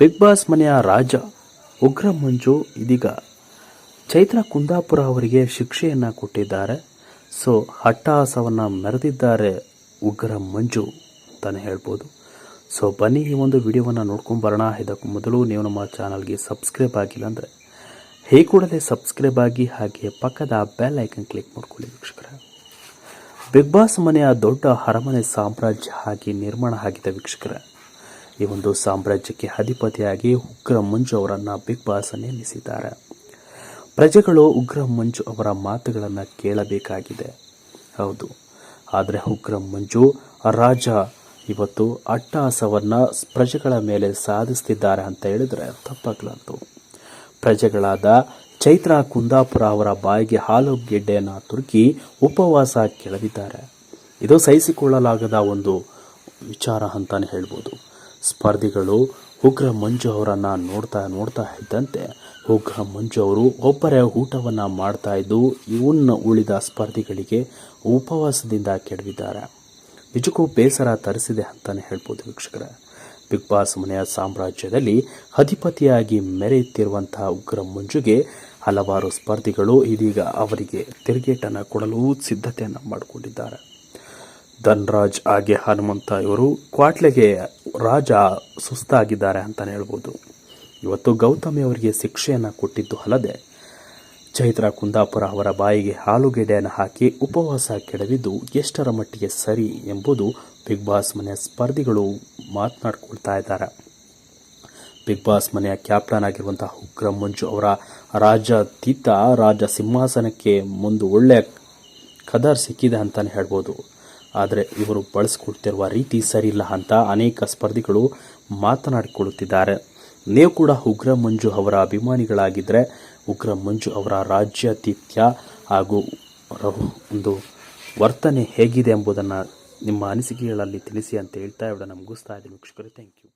Big boss ಮನೆಯ ರಾಜ ಉಗ್ರ ಮಂಜು ಇದೀಗ ಚೈತ್ರ ಕುಂದಾಪುರ ಅವರಿಗೆ ಶಿಕ್ಷೆಯನ್ನು ಕೊಟ್ಟಿದ್ದಾರೆ. ಸೊ ಹಟ್ಟಹಾಸವನ್ನು ಮೆರೆದಿದ್ದಾರೆ ಉಗ್ರ ಮಂಜು ಅಂತಾನೆ ಹೇಳ್ಬೋದು. ಸೊ, ಬನ್ನಿ ಈ ಒಂದು ವಿಡಿಯೋವನ್ನು ನೋಡ್ಕೊಂಡು ಬರೋಣ. ಇದಕ್ಕೂ ಮೊದಲು ನೀವು ನಮ್ಮ ಚಾನಲ್ಗೆ ಸಬ್ಸ್ಕ್ರೈಬ್ ಆಗಿಲ್ಲ ಅಂದರೆ ಹೇ ಕೂಡಲೇ ಸಬ್ಸ್ಕ್ರೈಬ್ ಆಗಿ ಹಾಗೆ ಪಕ್ಕದ ಬೆಲ್ ಐಕನ್ ಕ್ಲಿಕ್ ಮಾಡ್ಕೊಳ್ಳಿ ವೀಕ್ಷಕರ. ಬಿಗ್ ಬಾಸ್ ಮನೆಯ ದೊಡ್ಡ ಅರಮನೆ ಸಾಮ್ರಾಜ್ಯ ಆಗಿ ನಿರ್ಮಾಣ ಆಗಿದೆ ವೀಕ್ಷಕರೇ. ಈ ಒಂದು ಸಾಮ್ರಾಜ್ಯಕ್ಕೆ ಅಧಿಪತಿಯಾಗಿ ಉಗ್ರ ಮಂಜು ಅವರನ್ನು ಬಿಗ್ ಬಾಸ್ ನೇಮಿಸಿದ್ದಾರೆ ಪ್ರಜೆಗಳು ಉಗ್ರ ಮಂಜು ಅವರ ಮಾತುಗಳನ್ನು ಕೇಳಬೇಕಾಗಿದೆ. ಹೌದು. ಆದರೆ ಉಗ್ರ ಮಂಜು ರಾಜ ಇವತ್ತು ಅಟ್ಟಹಾಸವನ್ನು ಪ್ರಜೆಗಳ ಮೇಲೆ ಸಾಧಿಸ್ತಿದ್ದಾರೆ ಅಂತ ಹೇಳಿದರೆ ತಪ್ಪಾಗ್ಲಂತು. ಪ್ರಜೆಗಳಾದ ಚೈತ್ರ ಕುಂದಾಪುರ ಅವರ ಬಾಯಿಗೆ ಹಾಲು ಗೆಡ್ಡೆಯನ್ನು ತುರುಕಿ ಉಪವಾಸ ಕೆಳವಿದ್ದಾರೆ ಇದು ಸಹಿಸಿಕೊಳ್ಳಲಾಗದ ಒಂದು ವಿಚಾರ ಅಂತಾನೆ ಹೇಳ್ಬೋದು. ಸ್ಪರ್ಧಿಗಳು ಉಗ್ರ ಮಂಜು ಅವರನ್ನು ನೋಡ್ತಾ ನೋಡ್ತಾ ಇದ್ದಂತೆ ಉಗ್ರ ಮಂಜು ಅವರು ಒಬ್ಬರೇ ಊಟವನ್ನು ಮಾಡ್ತಾ ಇದ್ದು ಇವನ್ನ ಉಳಿದ ಸ್ಪರ್ಧಿಗಳಿಗೆ ಉಪವಾಸದಿಂದ ಕೆಡವಿದ್ದಾರೆ. ನಿಜಕ್ಕೂ ಬೇಸರ ತರಿಸಿದೆ ಅಂತಲೇ ಹೇಳ್ಬೋದು ವೀಕ್ಷಕರೇ. ಬಿಗ್ ಬಾಸ್ ಮನೆಯ ಸಾಮ್ರಾಜ್ಯದಲ್ಲಿ ಅಧಿಪತಿಯಾಗಿ ಮೆರೆಯುತ್ತಿರುವಂತಹ ಉಗ್ರ ಮಂಜುಗೆ ಹಲವಾರು ಸ್ಪರ್ಧಿಗಳು ಇದೀಗ ಅವರಿಗೆ ತಿರುಗೇಟನ್ನು ಕೊಡಲು ಸಿದ್ಧತೆಯನ್ನು ಮಾಡಿಕೊಂಡಿದ್ದಾರೆ. ಧನ್ರಾಜ್ ಹಾಗೆ ಹನುಮಂತ ಇವರು ಕ್ವಾಟ್ಲೆಗೆ ರಾಜ ಸುಸ್ತಾಗಿದ್ದಾರೆ ಅಂತಲೇ ಹೇಳ್ಬೋದು. ಇವತ್ತು ಗೌತಮಿ ಅವರಿಗೆ ಶಿಕ್ಷೆಯನ್ನು ಕೊಟ್ಟಿದ್ದು ಅಲ್ಲದೆ, ಚೈತ್ರ ಕುಂದಾಪುರ ಅವರ ಬಾಯಿಗೆ ಹಾಲುಗೆಡೆಯನ್ನು ಹಾಕಿ ಉಪವಾಸ ಕೆಡವಿದ್ದು ಎಷ್ಟರ ಮಟ್ಟಿಗೆ ಸರಿ ಎಂಬುದು ಬಿಗ್ ಬಾಸ್ ಮನೆಯ ಸ್ಪರ್ಧಿಗಳು ಮಾತನಾಡ್ಕೊಳ್ತಾ ಇದ್ದಾರೆ. ಬಿಗ್ ಬಾಸ್ ಮನೆಯ ಕ್ಯಾಪ್ಟನ್ ಆಗಿರುವಂತಹ ಉಗ್ರ ಮಂಜು ಅವರ ರಾಜ ತೀತ ರಾಜ ಸಿಂಹಾಸನಕ್ಕೆ ಮುಂದೆ ಒಳ್ಳೆಯ ಕದರ್ ಸಿಕ್ಕಿದೆ ಅಂತಲೇ ಹೇಳ್ಬೋದು. ಆದರೆ ಇವರು ಬಳಸಿಕೊಡ್ತಿರುವ ರೀತಿ ಸರಿಯಿಲ್ಲ ಅಂತ ಅನೇಕ ಸ್ಪರ್ಧಿಗಳು ಮಾತನಾಡಿಕೊಳ್ಳುತ್ತಿದ್ದಾರೆ. ನೀವು ಕೂಡ ಉಗ್ರ ಮಂಜು ಅವರ ಅಭಿಮಾನಿಗಳಾಗಿದ್ದರೆ ಉಗ್ರ ಮಂಜು ಅವರ ರಾಜ್ಯಾತಿಥ್ಯ ಹಾಗೂ ಒಂದು ವರ್ತನೆ ಹೇಗಿದೆ ಎಂಬುದನ್ನು ನಿಮ್ಮ ಅನಿಸಿಕೆಗಳಲ್ಲಿ ತಿಳಿಸಿ ಅಂತ ಹೇಳ್ತಾ ಇವಡ ನಮಗೂಸ್ತಾ ಇದ್ದೀನಿ. ವೀಕ್ಷಕರು ಥ್ಯಾಂಕ್ ಯು